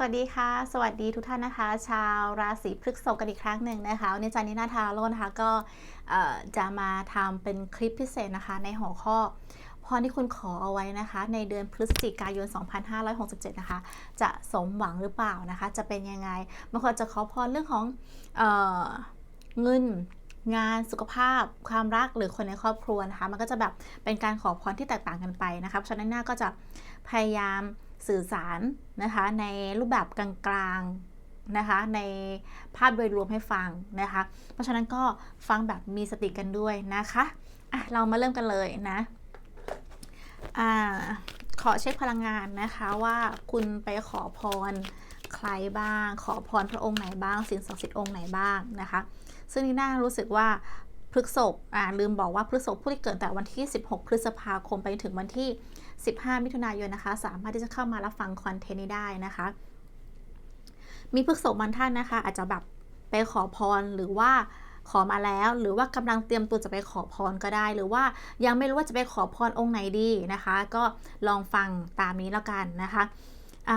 สวัสดีค่ะ สวัสดีทุกท่านนะคะ ชาวราศีพฤษภกันอีกครั้งหนึ่งนะคะวันนี้จันนินาทาโรจน์นะคะก็จะมาทำเป็นคลิปพิเศษนะคะ ในหัวข้อพรที่คุณขอเอาไว้นะคะ ในเดือนพฤศจิกายน 2567 นะคะ จะสมหวังหรือเปล่านะคะ จะเป็นยังไงบางคนจะขอพรเรื่องของเออเงินงานสุขภาพความรักหรือคนในครอบครัวนะคะ มันก็จะแบบเป็นการขอพรที่แตกต่างกันไปนะคะเพราะฉะนั้นหน้าก็จะพยายาม สื่อสารนะคะในรูปแบบกลางๆนะคะในภาพโดยรวมให้ฟังนะคะ เพราะฉะนั้นก็ฟังแบบมีสติกันด้วยนะคะอะเรามาเริ่มกันเลยนะอ่าขอเช็คพลังงานนะคะว่าคุณไปขอพรใครบ้าง ขอพรพระองค์ไหนบ้างสิ่งศักดิ์สิทธิ์องค์ไหนบ้างนะคะ ซึ่งนี่น่ารู้สึกว่าพฤกษภอ่าลืมบอกว่าพฤกษภผู้ที่เกิดแต่วันที่ 16 พฤษภาคมไปถึงวันที่ 15 มิถุนายนนะคะ สามารถที่จะเข้ามารับฟังคอนเทนต์นี้ได้นะคะ มีพฤกษภบางท่านนะคะ อาจจะแบบไปขอพรหรือว่าขอมาแล้ว หรือว่ากำลังเตรียมตัวจะไปขอพรก็ได้ หรือว่ายังไม่รู้ว่าจะไปขอพรองค์ไหนดีนะคะ ก็ลองฟังตามนี้แล้วกันนะคะอ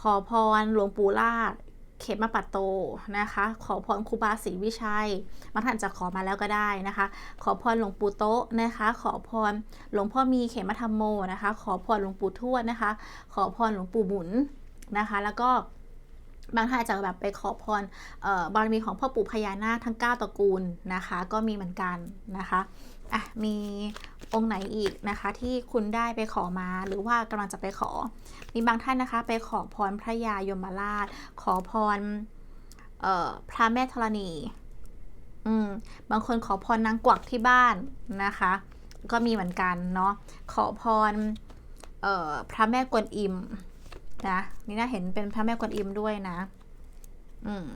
ขอพรหลวงปู่ลาด เขมาปัตโตนะคะ ขอพรครูบาศรีวิชัยบางท่านจะขอมาแล้วก็ได้นะคะ ขอพรหลวงปู่โตะนะคะ ขอพรหลวงพ่อมีเขมธรรมโมนะคะ ขอพรหลวงปู่ทวดนะคะ ขอพรหลวงปู่บุญนะคะ แล้วก็ บางท่านอาจจะแบบไปขอพรบารมีของพ่อปู่พญานาคทั้ง 9ตระกูลนะคะ ก็มีเหมือนกันนะคะอะมีองค์ไหนอีกนะคะ ที่คุณได้ไปขอมาหรือว่ากำลังจะไปขอ มีบางท่านนะคะ ไปขอพรพระยายมราช ขอพรพระแม่ธรณีอืมบางคนขอพรนางกวักที่บ้านนะคะ ก็มีเหมือนกันเนาะขอพรออพระแม่กวนอิม นะนี่น่าเห็นเป็นพระแม่กวนอิมด้วยนะ อืม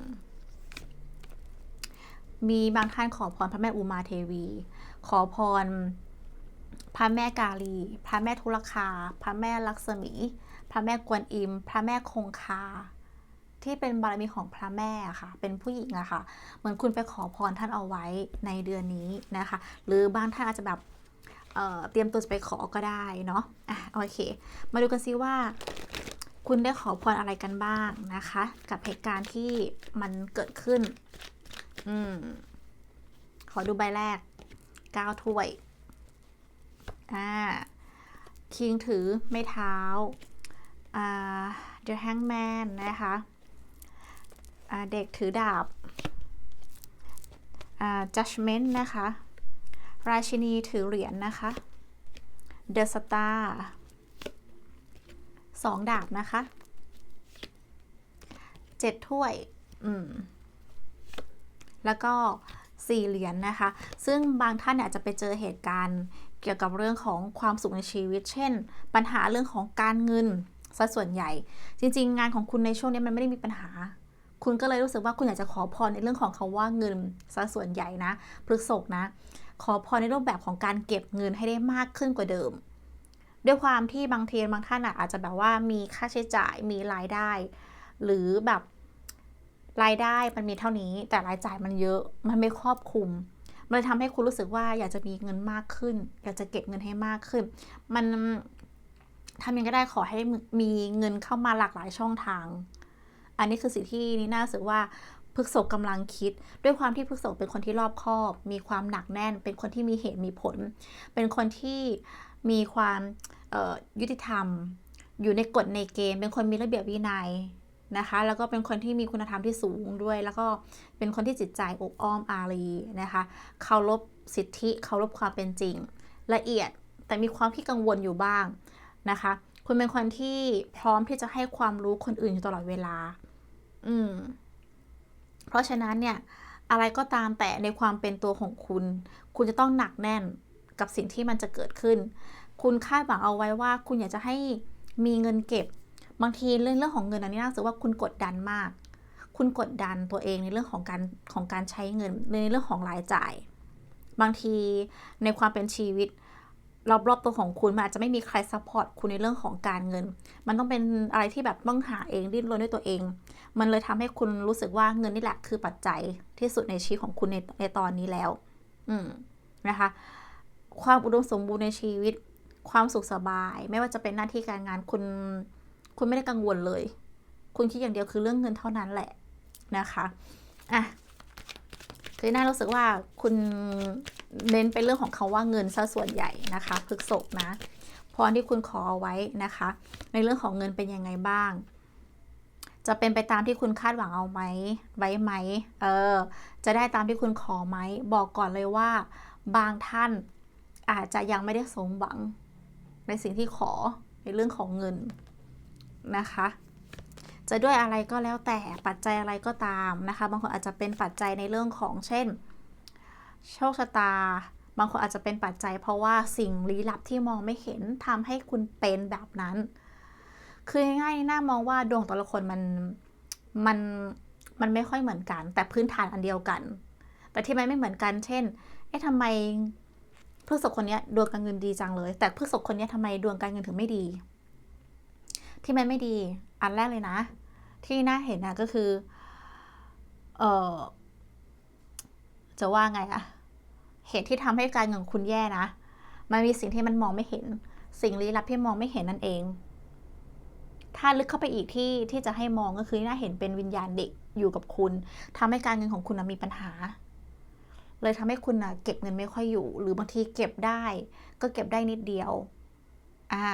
มีบางท่านขอพรพระแม่อุมาเทวี ขอพร พระแม่กาลี พระแม่ทุลคา พระแม่ลักษมี พระแม่กวนอิม พระแม่คงคา ที่เป็นบารมีของพระแม่ค่ะ เป็นผู้หญิงอะค่ะ เหมือนคุณไปขอพรท่านเอาไว้ในเดือนนี้นะคะ หรือบางท่านอาจจะแบบเเตรียมตัวจะไปขอก็ได้เนาะอะโอเค มาดูกันซิว่า คุณได้ขอพรอะไรกันบ้างนะคะ กับเหตุการณ์ที่มันเกิดขึ้น อืม ขอดูใบแรก9ถ้วย อ่าคิงถือไม่เท้า อ่า The Hangman นะคะ อ่า เด็กถือดาบ อ่า Judgment นะคะ ราชินีถือเหรียญนนะคะ The Star สองดาบนะคะเจ็ดถ้วย อืม แล้วก็สี่เหรียญนนะคะ ซึ่งบางท่านอาจจะไปเจอเหตุการณ์เกี่ยวกับเรื่องของความสุขในชีวิต เช่น ปัญหาเรื่องของการเงินซะส่วนใหญ่ จริง ๆ งานของคุณในช่วงนี้มันไม่ได้มีปัญหา คุณก็เลยรู้สึกว่าคุณอยากจะขอพรในเรื่องของคาว่าเงินซะส่วนใหญ่นะพฤกษกนะ ขอพรในรูปแบบของการเก็บเงินให้ได้มากขึ้นกว่าเดิม ด้วยความที่บางทีบางท่านอาจจะแบบว่ามีค่าใช้จ่ายมีรายได้ หรือแบบรายได้มันมีเท่านี้ แต่รายจ่ายมันเยอะมันไม่ครอบคลุมมันเลยทำให้คุณรู้สึกว่าอยากจะมีเงินมากขึ้น อยากจะเก็บเงินให้มากขึ้น มันทำยังก็ได้ขอให้มีเงินเข้ามาหลากหลายช่องทาง อันนี้คือสิ่งที่นี่น่าสึกว่าพฤกษกกำลังคิด ด้วยความที่พฤกษกเป็นคนที่รอบคอบ มีความหนักแน่น เป็นคนที่มีเหตุมีผล เป็นคนที่ มีความยุติธรรม อยู่ในกฎในเกณฑ์เป็นคนมีระเบียบวินัยนะคะ แล้วก็เป็นคนที่มีคุณธรรมที่สูงด้วย แล้วก็เป็นคนที่จิตใจอบอ้อมอารีนะคะเคารพสิทธิเคารพความเป็นจริง ละเอียดแต่มีความที่กังวลอยู่บ้างนะคะ คุณเป็นคนที่พร้อมที่จะให้ความรู้คนอื่นอยู่ตลอดเวลา อืม เพราะฉะนั้นเนี่ย อะไรก็ตามแต่ในความเป็นตัวของคุณ คุณจะต้องหนักแน่นกับสิ่งที่มันจะเกิดขึ้น คุณคาดหวังเอาไว้ว่า คุณอยากจะให้มีเงินเก็บ บางทีเรื่องเรื่องของเงินอันนี้น่าสึกว่าคุณกดดันมาก คุณกดดันตัวเองในเรื่องของการของการใช้เงินในเรื่องของรายจ่าย บางทีในความเป็นชีวิตรอบๆตัวของคุณมันอาจจะไม่มีใครซัพพอร์ตคุณในเรื่องของการเงิน มันต้องเป็นอะไรที่แบบต้องหาเองดิ้นรนด้วยตัวเอง มันเลยทำให้คุณรู้สึกว่าเงินนี่แหละคือปัจจัยที่สุดในชีวิตของคุณในในตอนนี้แล้ว อืมนะคะ ความอุดมสมบูรณ์ในชีวิต ความสุขสบาย ไม่ว่าจะเป็นหน้าที่การงานคุณ คุณไม่ได้กังวลเลย คุณคิดอย่างเดียวคือเรื่องเงินเท่านั้นแหละนะคะอะคือน่ารู้สึกว่าคุณเน้นเป็นเรื่องของคาว่าเงินซะส่วนใหญ่นะคะพฤกษกนะพรที่คุณขอเอาไว้นะคะ ในเรื่องของเงินเป็นยังไงบ้าง จะเป็นไปตามที่คุณคาดหวังเอาไหมไว้ไหมเออจะได้ตามที่คุณขอไหมบอกก่อนเลยว่า บางท่านอาจจะยังไม่ได้สมหวัง ในสิ่งที่ขอในเรื่องของเงินนะคะ จะด้วยอะไรก็แล้วแต่ปัจจัยอะไรก็ตามนะคะ บางคนอาจจะเป็นปัจจัยในเรื่องของเช่น โชคชะตา บางคนอาจจะเป็นปัจจัย เพราะว่าสิ่งลี้ลับที่มองไม่เห็นทำให้คุณเป็นแบบนั้น คือง่ายๆน่ามองว่าดวงแต่ละคนมันมันมันไม่ค่อยเหมือนกัน แต่พื้นฐานอันเดียวกัน แต่ที่มันไม่เหมือนกัน เช่น เอ๊ะทำไม พฤษภคนนี้ดวงการเงินดีจังเลย แต่พฤษภคนนี้ทำไมดวงการเงินถึงไม่ดี ที่มันไม่ดี อันแรกเลยนะ ที่น่าเห็นนะก็คือ เออจะว่าไงอะเหตุที่ทำให้การเงินคุณแย่นะ มันมีสิ่งที่มันมองไม่เห็น สิ่งลี้ลับที่มองไม่เห็นนั่นเอง ถ้าลึกเข้าไปอีกที่ที่จะให้มองก็คือน่าเห็นเป็นวิญญาณเด็กอยู่กับคุณทำให้การเงินของคุณมีปัญหา เลยทำให้คุณนะเก็บเงินไม่ค่อยอยู่ หรือบางทีเก็บได้ ก็เก็บได้นิดเดียว อ่า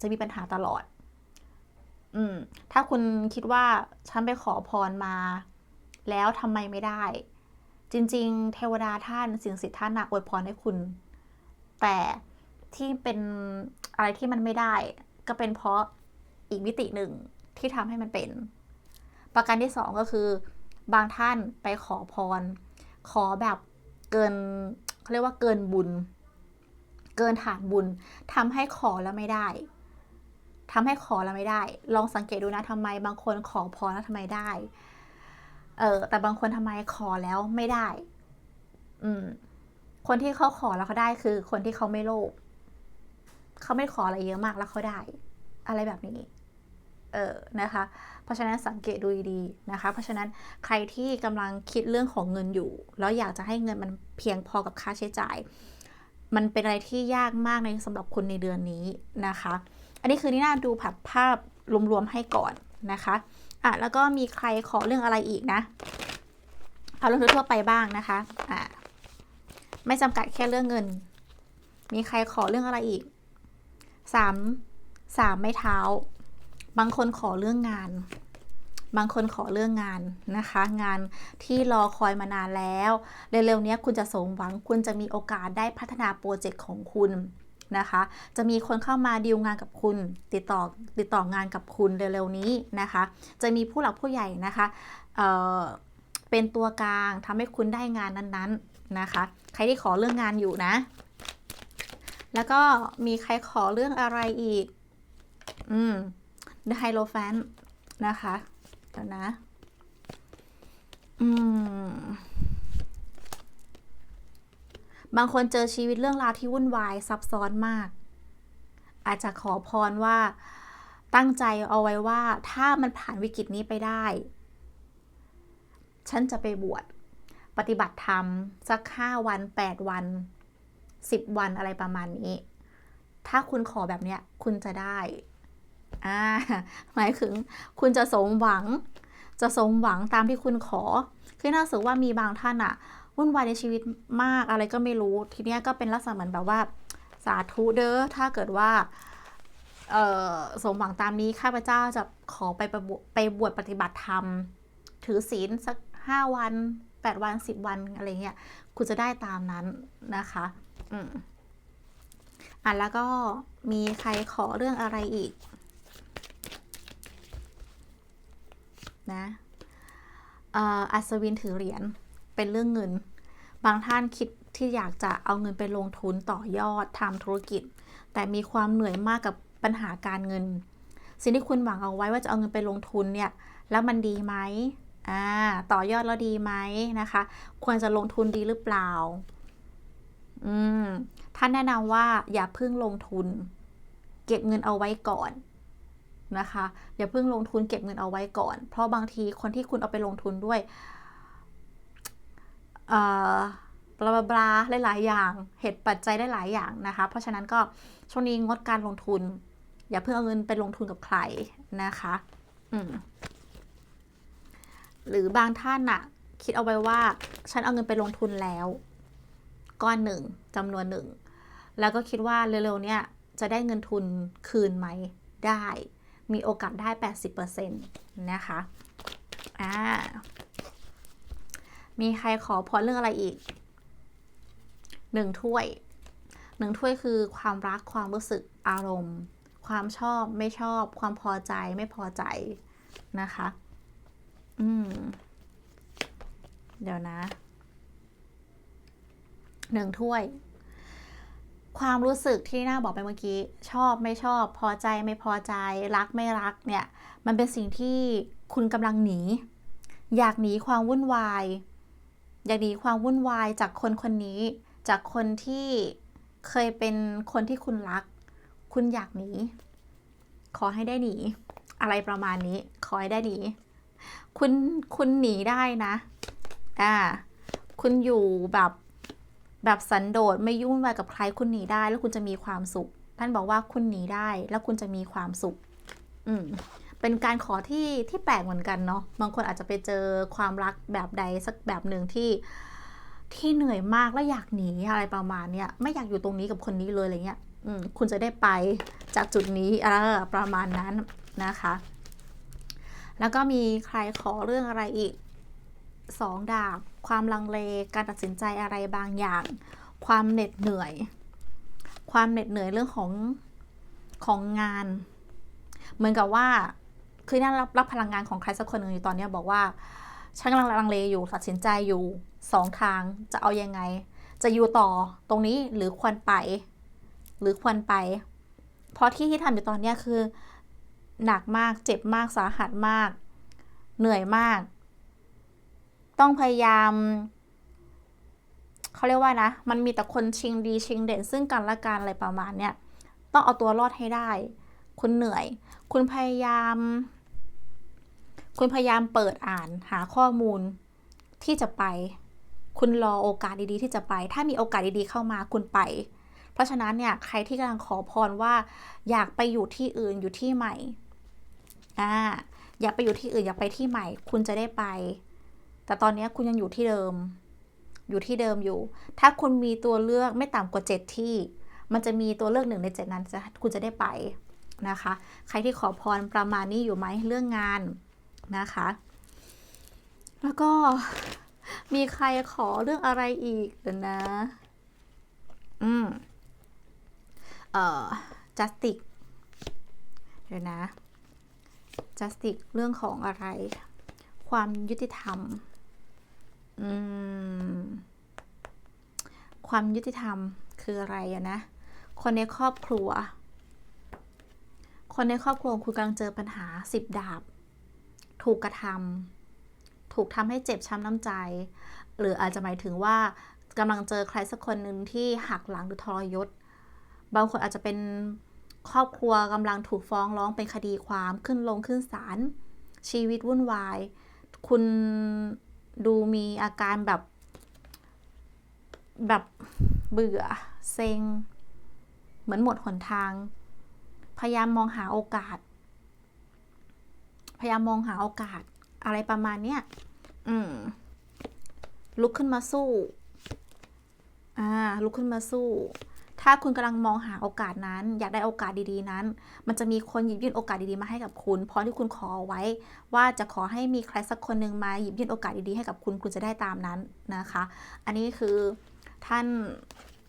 จะมีปัญหาตลอด อืม ถ้าคุณคิดว่าฉันไปขอพรมา แล้วทำไมไม่ได้ จริง ๆ เทวดาท่านสิ่งศักดิ์สิทธิ์ท่านนะอวยพรให้คุณ แต่ที่เป็นอะไรที่มันไม่ได้ ก็เป็นเพราะอีกมิติหนึ่งที่ทำให้มันเป็น ประการที่สองก็คือ บางท่านไปขอพร ขอแบบ เกินเขาเรียกว่าเกินบุญ เกินฐานบุญทำให้ขอแล้วไม่ได้ทำให้ขอแล้วไม่ได้ ลองสังเกตดูนะทำไมบางคนขอพรแล้วทำไมได้ เออแต่บางคนทำไมขอแล้วไม่ได้ อืม คนที่เขาขอแล้วเขาได้คือ คนที่เขาไม่โลภเขาไม่ขออะไรเยอะมากแล้วเขาได้ อะไรแบบนี้ เออนะคะ เพราะฉะนั้นสังเกตดูดีๆนะคะ เพราะฉะนั้นใครที่กำลังคิดเรื่องของเงินอยู่ แล้วอยากจะให้เงินมันเพียงพอกับค่าใช้จ่าย มันเป็นอะไรที่ยากมากในสำหรับคุณในเดือนนี้นะคะ อันนี้คือนี่น่าดูผับภาพรวมๆให้ก่อนนะคะอะแล้วก็มีใครขอเรื่องอะไรอีกนะ เอาเรื่องทั่วไปบ้างนะคะอะไม่จำกัดแค่เรื่องเงิน มีใครขอเรื่องอะไรอีกสามสามไม้เท้า บางคนขอเรื่องงาน บางคนขอเรื่องงานนะคะ งานที่รอคอยมานานแล้วเร็วๆนี้คุณจะสมหวังคุณจะมีโอกาสได้พัฒนาโปรเจกต์ของคุณนะคะ จะมีคนเข้ามาดีลงานกับคุณ ติดต่อติดต่องานกับคุณเร็วๆนี้นะคะ จะมีผู้หลักผู้ใหญ่นะคะเเป็นตัวกลางทำให้คุณได้งานนั้นๆนะคะ ใครที่ขอเรื่องงานอยู่นะ แล้วก็มีใครขอเรื่องอะไรอีก อืม The h i e r o p h a n t นะคะเดี๋ยวนะ อืม บางคนเจอชีวิตเรื่องราวที่วุ่นวายซับซ้อนมาก อาจจะขอพรว่าตั้งใจเอาไว้ว่าถ้ามันผ่านวิกฤตนี้ไปได้ ฉันจะไปบวชปฏิบัติธรรม สักห้าวันแปดวันสิบวันอะไรประมาณนี้ ถ้าคุณขอแบบเนี้ย คุณจะได้ อ่าหมายถึงคุณจะสมหวัง จะสมหวังตามที่คุณขอ คือน่าสึกว่ามีบางท่านอะวุ่นวายในชีวิตมากอะไรก็ไม่รู้ ทีเนี้ยก็เป็นลักษณะเหมือนแบบว่า สาธุเด้อ ถ้าเกิดว่าเออสมหวังตามนี้ข้าพเจ้าจะขอไปไปบวชปฏิบัติธรรม ถือศีลสักห้าวันแปดวันสิบวันอะไรเงี้ย คุณจะได้ตามนั้นนะคะ อืมอะแล้วก็มีใครขอเรื่องอะไรอีก นะอัศวินถือเหรียญเป็นเรื่องเงิน บางท่านคิดที่อยากจะเอาเงินไปลงทุนต่อยอดทำธุรกิจ แต่มีความเหนื่อยมากกับปัญหาการเงิน สิ่งที่คุณหวังเอาไว้ว่าจะเอาเงินไปลงทุนเนี่ยแล้วมันดีไหมอ่าต่อยอดแล้วดีไหมนะคะ ควรจะลงทุนดีหรือเปล่าอืมท่านแนะนำว่าอย่าเพิ่งลงทุน เก็บเงินเอาไว้ก่อน นะคะ อย่าเพิ่งลงทุนเก็บเงินเอาไว้ก่อน เพราะบางทีคนที่คุณเอาไปลงทุนด้วยบลาบลาหลาย ๆ อย่าง เหตุปัจจัยได้หลายอย่างนะคะ เพราะฉะนั้นก็ช่วงนี้งดการลงทุน อย่าเพิ่งเอาเงินไปลงทุนกับใครนะคะหรือบางท่านน่ะคิดเอาไว้ว่า ฉันเอาเงินไปลงทุนแล้ว ก้อนหนึ่งจำนวนหนึ่ง แล้วก็คิดว่าเร็ว ๆ เนี่ยจะได้เงินทุนคืนไหมได้ มีโอกาสได้ 80%นะคะอ่ามีใครขอพรเรื่องอะไรอีกหนึ่งถ้วยหนึ่งถ้วยคือความรักความรู้สึกอารมณ์ ความชอบไม่ชอบ ความพอใจไม่พอใจนะคะ อืม เดี๋ยวนะหนึ่งถ้วย ความรู้สึกที่น่าบอกไปเมื่อกี้ ชอบไม่ชอบ พอใจไม่พอใจ รักไม่รักเนี่ย มันเป็นสิ่งที่คุณกำลังหนี อยากหนีความวุ่นวาย อยากหนีความวุ่นวายจากคนคนนี้ จากคนที่เคยเป็นคนที่คุณรัก คุณอยากหนี ขอให้ได้หนี อะไรประมาณนี้ ขอให้ได้หนี คุณ คุณหนีได้นะ อ่า คุณอยู่แบบ แบบสันโดษไม่ยุ่งวายกับใครคุณหนีได้ แล้วคุณจะมีความสุข ท่านบอกว่าคุณหนีได้ แล้วคุณจะมีความสุข อืมเป็นการขอที่ที่แปลกเหมือนกันเนาะบางคนอาจจะไปเจอความรักแบบใดสักแบบหนึ่งที่ที่เหนื่อยมากแล้วอยากหนีอะไรประมาณเนี้ยไม่อยากอยู่ตรงนี้กับคนนี้เลยอะไรเงี้ยอืมคุณจะได้ไปจากจุดนี้เออประมาณนั้นนะคะ แล้วก็มีใครขอเรื่องอะไรอีกสองดาบ ความลังเล การตัดสินใจอะไรบางอย่าง ความเหน็ดเหนื่อย ความเหน็ดเหนื่อยเรื่องของของงาน เหมือนกับว่า คือน่ารับรับพลังงานของใครสักคนหนึ่งอยู่ตอนนี้บอกว่า ฉันกำลังลังเลอยู่ตัดสินใจอยู่สองทาง จะเอายังไง จะอยู่ต่อตรงนี้หรือควรไป หรือควรไป เพราะที่ที่ทำอยู่ตอนนี้คือ หนักมาก เจ็บมาก สาหัสมาก เหนื่อยมาก ต้องพยายามเขาเรียกว่านะ มันมีแต่คนชิงดีชิงเด่นซึ่งกันและกันอะไรประมาณเนี้ยต้องเอาตัวรอดให้ได้ คุณเหนื่อย คุณพยายาม คุณพยายามเปิดอ่านหาข้อมูลที่จะไป คุณรอโอกาสดีๆ ที่จะไป ถ้ามีโอกาสดีๆเข้ามาคุณไป เพราะฉะนั้นเนี่ยใครที่กำลังขอพรว่า อยากไปอยู่ที่อื่นอยู่ที่ใหม่อ่าอยากไปอยู่ที่อื่นอยากไปที่ใหม่ คุณจะได้ไป แต่ตอนนี้คุณยังอยู่ที่เดิม อยู่ที่เดิมอยู่ ถ้าคุณมีตัวเลือกไม่ต่ำกว่าเจ็ดที่ มันจะมีตัวเลือกหนึ่งในเจ็ดนั้นจะคุณจะได้ไปนะคะ ใครที่ขอพรประมาณนี้อยู่ไหมเรื่องงานนะคะ แล้วก็มีใครขอเรื่องอะไรอีกเดี๋ยวนะ อืม เอ่อ justice เดี๋ยวนะ justice เรื่องของอะไร ความยุติธรรม ความยุติธรรมคืออะไรอะนะ คนในครอบครัว คนในครอบครัวคุณกำลังเจอปัญหาสิบดาบ ถูกกระทำถูกทำให้เจ็บช้ำน้ำใจ หรืออาจจะหมายถึงว่ากำลังเจอใครสักคนหนึ่งที่หักหลังหรือทรยศ บางคนอาจจะเป็นครอบครัวกำลังถูกฟ้องร้องเป็นคดีความขึ้นลงขึ้นศาลชีวิตวุ่นวาย คุณ ดูมีอาการแบบ แบบเบื่อ เซ็ง เหมือนหมดหนทาง พยายามมองหาโอกาส พยายามมองหาโอกาส อะไรประมาณเนี้ยอืม ลุกขึ้นมาสู้ อ่า ลุกขึ้นมาสู้ ถ้าคุณกำลังมองหาโอกาสนั้น อยากได้โอกาสดีๆนั้น มันจะมีคนหยิบยื่นโอกาสดีๆมาให้กับคุณพราะที่คุณขอไว้ ว่าจะขอให้มีใครสักคนหนึ่งมาหยิบยื่นโอกาสดีๆให้กับคุณคุณจะได้ตามนั้นนะคะ อันนี้คือท่าน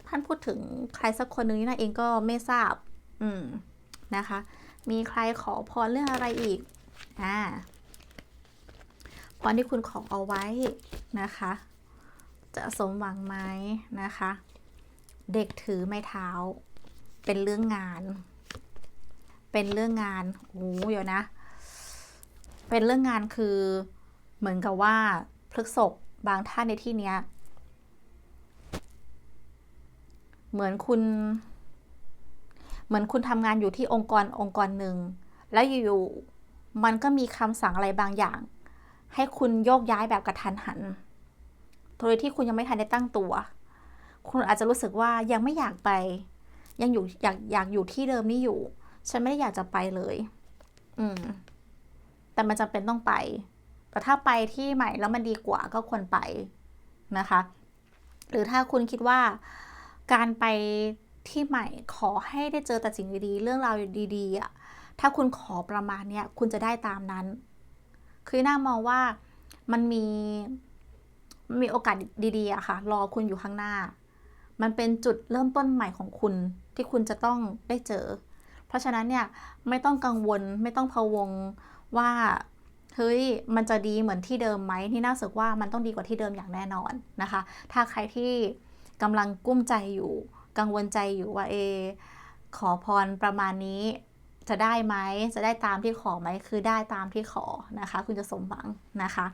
ท่านพูดถึงใครสักคนหนึ่งนี่นะเองก็ไม่ทราบ อืมนะคะ มีใครขอพรเรื่องอะไรอีกอ่าพรที่คุณขอเอาไว้นะคะ จะสมหวังไหมนะคะ เด็กถือไม้เท้า เป็นเรื่องงาน เป็นเรื่องงานโอ้เดี๋ยวนะ เป็นเรื่องงานคือเหมือนกับว่าพฤกษบบางท่านในที่เนี้ย เหมือนคุณ เหมือนคุณทำงานอยู่ที่องค์กรองค์กรหนึ่ง แล้วอยู่ๆมันก็มีคำสั่งอะไรบางอย่าง ให้คุณโยกย้ายแบบกระทันหันโดยที่คุณยังไม่ทันได้ตั้งตัว คุณอาจจะรู้สึกว่ายังไม่อยากไป ยังอยู่อยากอยากอยู่ที่เดิมนี่อยู่ ฉันไม่ได้อยากจะไปเลย อืม แต่มันจำเป็นต้องไป แต่ถ้าไปที่ใหม่แล้วมันดีกว่าก็ควรไปนะคะ หรือถ้าคุณคิดว่าการไปที่ใหม่ขอให้ได้เจอแต่สิ่งดีๆ เรื่องราวดีๆอะ ถ้าคุณขอประมาณเนี้ยคุณจะได้ตามนั้น คือน่ามองว่ามันมีมีโอกาสดีๆอะค่ะ รอคุณอยู่ข้างหน้า มันเป็นจุดเริ่มต้นใหม่ของคุณที่คุณจะต้องได้เจอ เพราะฉะนั้นเนี่ยไม่ต้องกังวลไม่ต้องพะวงว่าเฮ้ยมันจะดีเหมือนที่เดิมไหมที่น่าสึกว่ามันต้องดีกว่าที่เดิมอย่างแน่นอนนะคะ ถ้าใครที่กำลังกุ้มใจอยู่ กังวลใจอยู่ว่าเอ ขอพรประมาณนี้จะได้ไหมจะได้ตามที่ขอไหมคือได้ตามที่ขอนะคะ คุณจะสมหวังนะคะ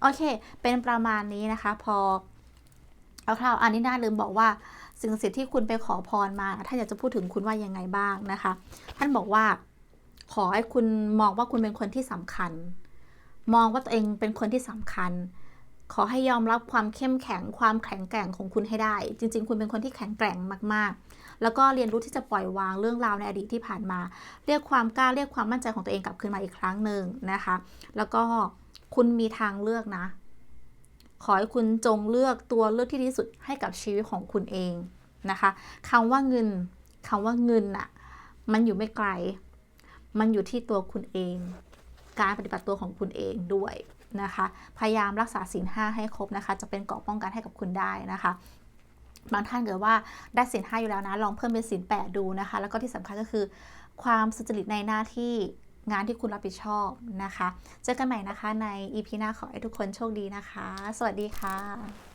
โอเค เป็นประมาณนี้นะคะ พอ คราวอันนี้น่าลืมบอกว่าสิ่งศักดิ์สิทธิ์ที่คุณไปขอพรมาท่านอยากจะพูดถึงคุณว่ายังไงบ้างนะคะ ท่านบอกว่า ขอให้คุณมองว่าคุณเป็นคนที่สำคัญ มองว่าตัวเองเป็นคนที่สำคัญ ขอให้ยอมรับความเข้มแข็งความแข็งแกร่งของคุณให้ได้ จริง ๆ คุณเป็นคนที่แข็งแกร่งมากๆ แล้วก็เรียนรู้ที่จะปล่อยวางเรื่องราวในอดีตที่ผ่านมา เรียกความกล้าเรียกความมั่นใจของตัวเองกลับคืนมาอีกครั้งหนึ่งนะคะ แล้วก็คุณมีทางเลือกนะ ขอให้คุณจงเลือกตัวเลือกที่ดีที่สุดให้กับชีวิตของคุณเองนะคะคำว่าเงินคำว่าเงินอะมันอยู่ไม่ไกล มันอยู่ที่ตัวคุณเอง การปฏิบัติตัวของคุณเองด้วยนะคะ พยายามรักษาศีลห้าให้ครบนะคะ จะเป็นเกราะป้องกันให้กับคุณได้นะคะบางท่านเกิดว่าได้ศีลห้าอยู่แล้วนะ ลองเพิ่มเป็นศีลแปดดูนะคะ แล้วก็ที่สำคัญก็คือ ความสุจริตในหน้าที่ งานที่คุณรับผิดชอบนะคะ เจอกันใหม่นะคะใน EP หน้าขอให้ทุกคนโชคดีนะคะ สวัสดีค่ะ